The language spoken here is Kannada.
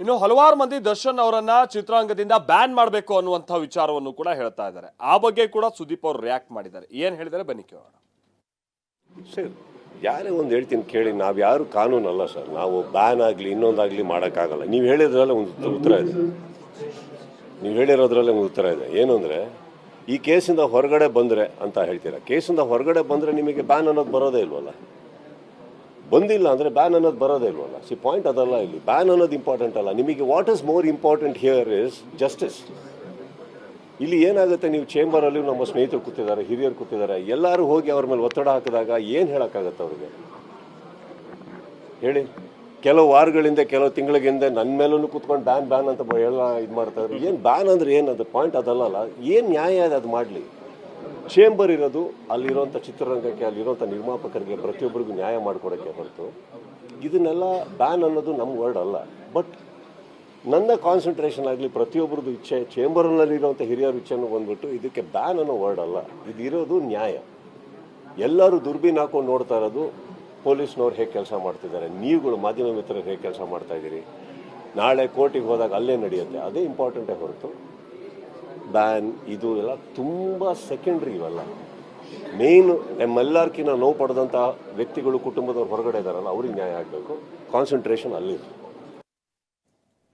ಇನ್ನು ಹಲವಾರು ಮಂದಿ ದರ್ಶನ್ ಅವರನ್ನ ಚಿತ್ರರಂಗದಿಂದ ಬ್ಯಾನ್ ಮಾಡಬೇಕು ಅನ್ನುವಂಥ ವಿಚಾರವನ್ನು ಕೂಡ ಹೇಳ್ತಾ ಇದ್ದಾರೆ. ಆ ಬಗ್ಗೆ ಕೂಡ ಸುದೀಪ್ ಅವರು ರಿಯಾಕ್ಟ್ ಮಾಡಿದ್ದಾರೆ. ಏನ್ ಹೇಳಿದ್ದಾರೆ? ಬನ್ನಿ ಕೇಳೋಣ. ಸರ್, ಯಾರೇ ಒಂದು ಹೇಳ್ತೀನಿ ಕೇಳಿ, ನಾವು ಯಾರು ಕಾನೂನು ಅಲ್ಲ ಸರ್. ನಾವು ಬ್ಯಾನ್ ಆಗಲಿ, ಇನ್ನೊಂದಾಗಲಿ ಮಾಡೋಕ್ಕಾಗಲ್ಲ. ನೀವು ಹೇಳಿದ್ರಲ್ಲೇ ಒಂದು ಉತ್ತರ ಇದೆ. ನೀವು ಹೇಳಿರೋದ್ರಲ್ಲೇ ಒಂದು ಉತ್ತರ ಇದೆ. ಏನು ಅಂದರೆ, ಈ ಕೇಸಿಂದ ಹೊರಗಡೆ ಬಂದರೆ ಅಂತ ಹೇಳ್ತೀರಾ? ಕೇಸಿಂದ ಹೊರಗಡೆ ಬಂದರೆ ನಿಮಗೆ ಬ್ಯಾನ್ ಅನ್ನೋದು ಬರೋದೇ ಇಲ್ವಲ್ಲ? ಬಂದಿಲ್ಲ ಅಂದರೆ ಬ್ಯಾನ್ ಅನ್ನೋದು ಬರೋದೇ ಇಲ್ವಲ್ಲ? ಸಿ ಪಾಯಿಂಟ್ ಅದಲ್ಲ ಇಲ್ಲಿ. ಬ್ಯಾನ್ ಅನ್ನೋದು ಇಂಪಾರ್ಟೆಂಟ್ ಅಲ್ಲ. ನಿಮಗೆ what is more important here is justice ಇಲ್ಲಿ ಏನಾಗುತ್ತೆ? ನೀವು ಚೇಂಬರಲ್ಲಿ ನಮ್ಮ ಸ್ನೇಹಿತರು ಕೂತಿದ್ದಾರೆ, ಹಿರಿಯರು ಕೂತಿದ್ದಾರೆ. ಎಲ್ಲರೂ ಹೋಗಿ ಅವ್ರ ಮೇಲೆ ಒತ್ತಡ ಹಾಕಿದಾಗ ಏನು ಹೇಳೋಕ್ಕಾಗತ್ತೆ ಅವ್ರಿಗೆ? ಹೇಳಿ. ಕೆಲವು ವಾರಗಳಿಂದ, ಕೆಲವು ತಿಂಗಳ ಹಿಂದೆ ನನ್ನ ಮೇಲೂ ಕೂತ್ಕೊಂಡು ಬ್ಯಾನ್ ಬ್ಯಾನ್ ಅಂತ ಎಲ್ಲ ಇದು ಮಾಡ್ತಾರೆ ಏನು ಬ್ಯಾನ್ ಅಂದ್ರೆ ಏನು ಅದು? ಪಾಯಿಂಟ್ ಅದಲ್ಲಲ್ಲ ಏನು ನ್ಯಾಯ ಅದು ಮಾಡಲಿ? ಚೇಂಬರ್ ಇರೋದು ಅಲ್ಲಿರುವಂಥ ಚಿತ್ರರಂಗಕ್ಕೆ ಅಲ್ಲಿರೋಂಥ ನಿರ್ಮಾಪಕರಿಗೆ, ಪ್ರತಿಯೊಬ್ಬರಿಗೂ ನ್ಯಾಯ ಮಾಡಿಕೊಡೋಕ್ಕೆ ಹೊರತು. ಇದನ್ನೆಲ್ಲ ಬ್ಯಾನ್ ಅನ್ನೋದು ನಮ್ಮ ವರ್ಡ್ ಅಲ್ಲ. ಬಟ್ ನನ್ನ ಕಾನ್ಸಂಟ್ರೇಷನ್ ಆಗಲಿ, ಪ್ರತಿಯೊಬ್ಬರದ್ದು ಇಚ್ಛೆ ಚೇಂಬರ್ನಲ್ಲಿರುವಂಥ ಹಿರಿಯರ ಇಚ್ಛೆನೂ ಬಂದ್ಬಿಟ್ಟು ಇದಕ್ಕೆ ಬ್ಯಾನ್ ಅನ್ನೋ ವರ್ಡ್ ಅಲ್ಲ. ಇದಿರೋದು ನ್ಯಾಯ. ಎಲ್ಲರೂ ದುರ್ಬೀನ್ ಹಾಕೊಂಡು ನೋಡ್ತಾ ಇರೋದು ಪೊಲೀಸ್ನವ್ರು ಹೇಗೆ ಕೆಲಸ ಮಾಡ್ತಿದ್ದಾರೆ. ನೀವುಗಳು ಮಾಧ್ಯಮ ಮಿತ್ರರು ಹೇಗೆ ಕೆಲಸ ಮಾಡ್ತಾ ಇದ್ದೀರಿ. ನಾಳೆ ಕೋರ್ಟಿಗೆ ಹೋದಾಗ ಅಲ್ಲೇ ನಡೆಯುತ್ತೆ. ಅದೇ ಇಂಪಾರ್ಟೆಂಟೇ ಹೊರತು. ಬ್ಯಾನ್, ಇದು ಎಲ್ಲ ತುಂಬ ಸೆಕೆಂಡ್ರಿ ಇವೆಲ್ಲ. ಮೇನ್ ನಮ್ಮೆಲ್ಲರ್ಕಿನ್ನ ನೋವು ಪಡೆದಂಥ ವ್ಯಕ್ತಿಗಳು ಕುಟುಂಬದವ್ರು ಹೊರಗಡೆ ಇದ್ದಾರಲ್ಲ, ಅವ್ರಿಗೆ ನ್ಯಾಯ ಆಗಬೇಕು. ಕಾನ್ಸಂಟ್ರೇಷನ್ ಅಲ್ಲಿದೆ